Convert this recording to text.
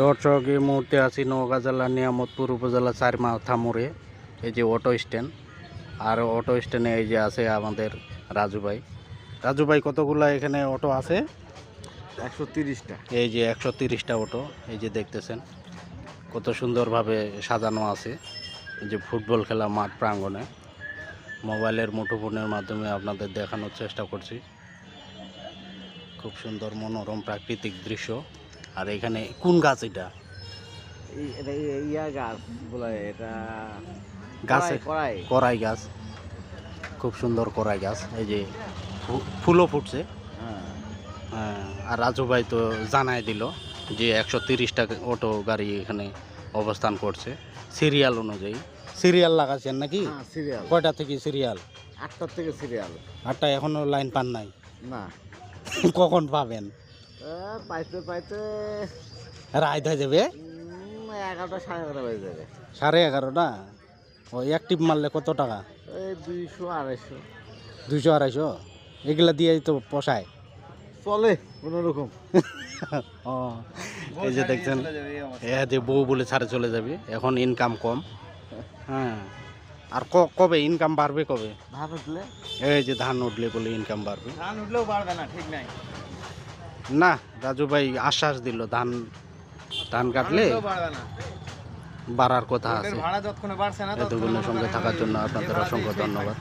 দর্শক এই মুহূর্তে আছি নওগাঁ জেলার নিয়ামতপুর উপজেলা চারমাথা মোড়ে এই যে অটো স্ট্যান্ড আর অটো স্ট্যান্ডে এই যে আছে আমাদের রাজু ভাই। রাজু ভাই কতগুলা এখানে অটো আছে? একশো তিরিশটা। এই যে একশো তিরিশটা অটো এই যে দেখতেছেন কত সুন্দরভাবে সাজানো আছে। এই যে ফুটবল খেলা মাঠ প্রাঙ্গণে। মোবাইলের মুঠোফোনের মাধ্যমে আপনাদের দেখানোর চেষ্টা করছি। খুব সুন্দর মনোরম প্রাকৃতিক দৃশ্য। আর এখানে কোন গাছ এটা? এই- এটা ইয়া গাছ বলে এটা গাছে কড়াই করাই গাছ। খুব সুন্দর করাই গাছ। এই যে ফুলও ফুটছে। হ্যাঁ। হ্যাঁ, আর রাজু ভাই তো জানাই দিল যে একশো তিরিশটা অটো গাড়ি এখানে অবস্থান করছে সিরিয়াল অনুযায়ী। সিরিয়াল লাগাচ্ছেন নাকি? সিরিয়াল। কয়টা থেকে সিরিয়াল? আটটার থেকে সিরিয়াল। আটটা এখনও লাইন পান নাই? না। কখন পাবেন? পাইতে পাইতে রায় হয়ে যাবে? এগারোটা সাড়ে এগারোটা বেজে যাবে। সাড়ে এগারোটা ও অ্যাক্টিভ মারলে কত টাকা? এই দুইশো আড়াইশো। দুইশো আড়াইশো? এগুলা দিয়েই তো পোষায়। চলে কোনো রকম ও এই যে দেখছেন এ যে বউ বলে ছাড়ে চলে যাবে এখন ইনকাম কম। হ্যাঁ আর কবে? ইনকাম বাড়বে কবে? ধান উঠলে? এই যে ধান উঠলে বলে ইনকাম বাড়বে। ধান উঠলেও পারবে না ঠিক নাই। না রাজু ভাই আশ্বাস দিল ধান ধান কাটলে বাড়ার কথা আছে। এতগুলোর সঙ্গে থাকার জন্য আপনাদের অসংখ্য ধন্যবাদ।